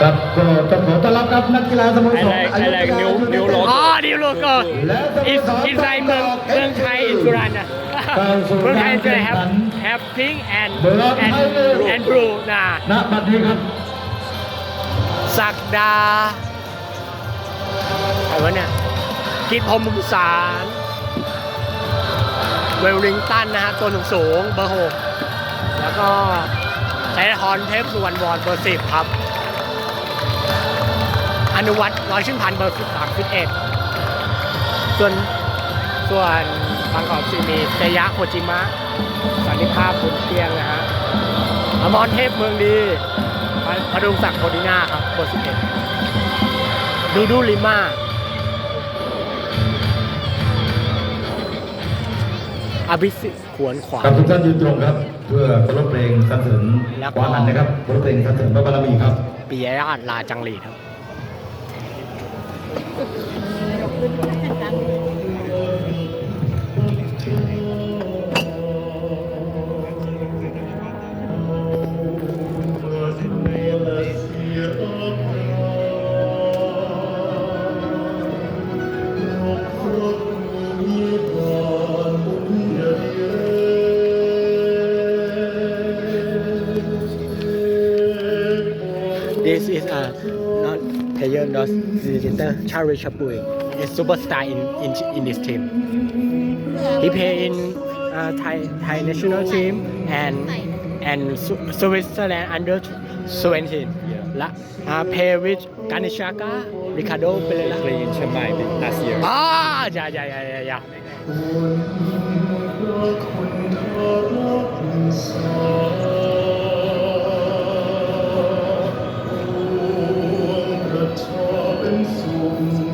ครับก็ต้องขอต้อนรับครับนักกีฬาสโมสร I like- I like new- new logo. อ๋อนิวโลโก้และสโมอินสรอินไซเมืองเมืองไทยอินสุรันนะเข้าสู่เมืองไทยการจะแข่งแฮขัปนแฮปพิงแอน Blood แอน Tiger แอนบลูนะณบัดนี้ครับศักดาอะไรวะเนี่ยกิตพรหมมุสารเวลลิงตันนะฮะตัวสูงสูงๆเบอร์หกแล้วก็ไททอนเทพสุวรรณวรเบอร์สิบครับอ นุวัตร้อยชิ้นพันเบอร์สิบสามสิบเอ็ดส่วนส่วนบางกอกซีมีเซยะโคจิมะสันนิภาพบุญเตียงนะฮะอมรเทพเมืองดีพดุงศักดิ์โคดิน่าครับเบอร์สิบเอ็ดดูดูลิมาอภิสิทธิ์ขวนขวากับทุกท่านยืนตรงครับ เพื่อเคารพเพลงสรรเสริญแล้วก็ขวานันนะครับเคารพเพลงสรรเสริญพระบารมีครับปิยราชลาจังหลีดครับ This is a not player Nos Digital Charlie Chapuy a superstar in, in, in this team. He played in uh, Thai, Thai national team and and Switzerland under 17. Yeah. Uh, play with Kanishaka, Ricardo Pereira. Play in Chiang Mai last year. Ah, yeah, yeah, yeah, yeah. yeah. bênçãos.